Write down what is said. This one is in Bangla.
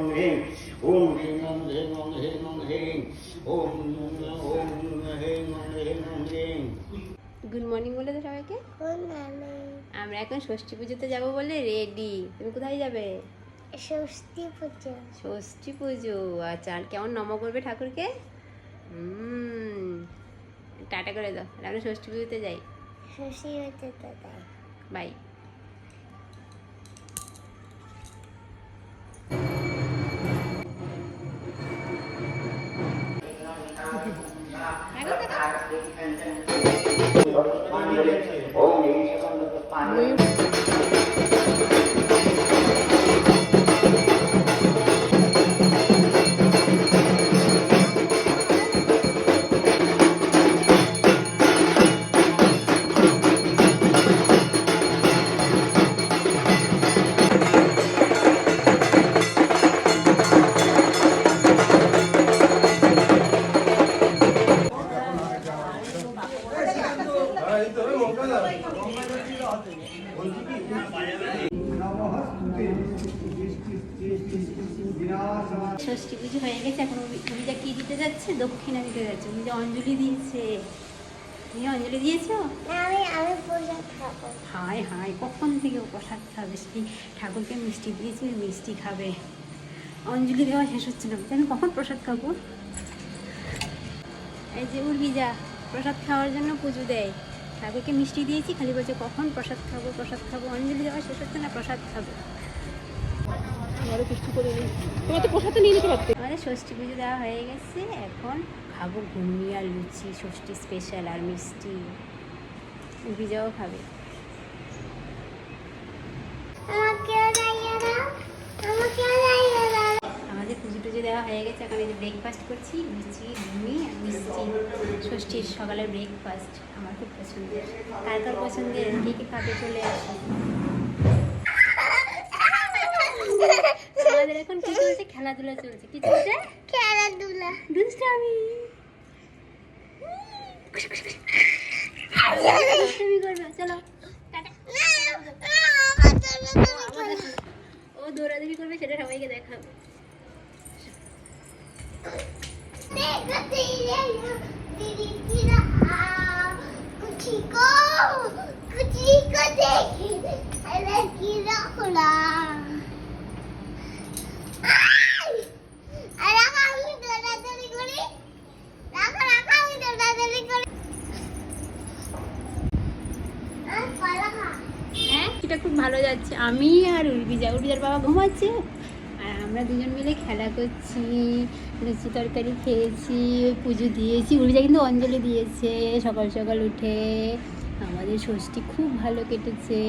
ওম ওম হ্রিং ওং হ্রিং ওং হ্রিং গুড মর্নিং বলে তো সবাইকে। আমরা এখন ষষ্ঠী পুজোতে যাব বলে রেডি তুমি কোথায় যাবে? ষষ্ঠী পুজো। ষষ্ঠী পুজো। আচ্ছা আর কেমন নম করবে ঠাকুরকে? হুম টাটা করে দাও। আমরা ষষ্ঠী পুজোতে যাই। ষষ্ঠী হতে তো তাই বাই ওং ষষ্ঠী পুজো হয়ে গেছে এখন উমিজা কি দিতে যাচ্ছে? দক্ষিণা দিতে যাচ্ছে। উমিজা অঞ্জলি দিয়েছে তুমি অঞ্জলি দিয়েছ? হায় হায় কখন থেকে প্রসাদ খাবে? সেই ঠাকুরকে মিষ্টি দিয়েছি মিষ্টি খাবে? অঞ্জলি দেওয়া শেষ হচ্ছে না। আমি কখন প্রসাদ খাব? এই যে উর্বিজা প্রসাদ খাওয়ার জন্য পুজো দেয়। ঠাকুরকে মিষ্টি দিয়েছি খালি বলছে কখন প্রসাদ খাব প্রসাদ খাব অঞ্জলি দেওয়া শেষ হচ্ছে না প্রসাদ খাব। আমারও কিছু করে নেই। তোমার তো প্রসাদটা নিয়ে নিতে পারতে আমাদের ষষ্ঠী পুজো দেওয়া হয়ে গেছে এখন খাব ঘুগনি আর লুচি ষষ্ঠী স্পেশাল আর মিষ্টি। উর্বিজাও খাবে। আমাদের পুজো টুজো দেওয়া হয়ে গেছে এখন এই যে ব্রেকফাস্ট করছি লুচি ঘুগনি আর মিষ্টি। ষষ্ঠীর সকালের ব্রেকফাস্ট আমার খুব পছন্দের। কার কার পছন্দের? কে কে খাবে চলে আসে আমাদের এখন কি চলছে? খেলাধুলা চলছে। কি চলছে? খেলাধুলা। দুষ্টামি। দুষ্টামি করবে। চলো। ও দৌড়াদৌড়ি করবে সেটা সবাইকে দেখাবে। कुछ হ্যাঁ খুব ভালো যাচ্ছে। আমি আর উর্বিজা উর্বিজার বাবা ঘুমাচ্ছে। আর আমরা দুজন মিলে খেলা করছি, লুচি তরকারি খেয়েছি, পুজো দিয়েছি। উর্বিজা কিন্তু অঞ্জলি দিয়েছে সকাল সকাল উঠে। আমাদের ষষ্ঠী খুব ভালো কেটেছে।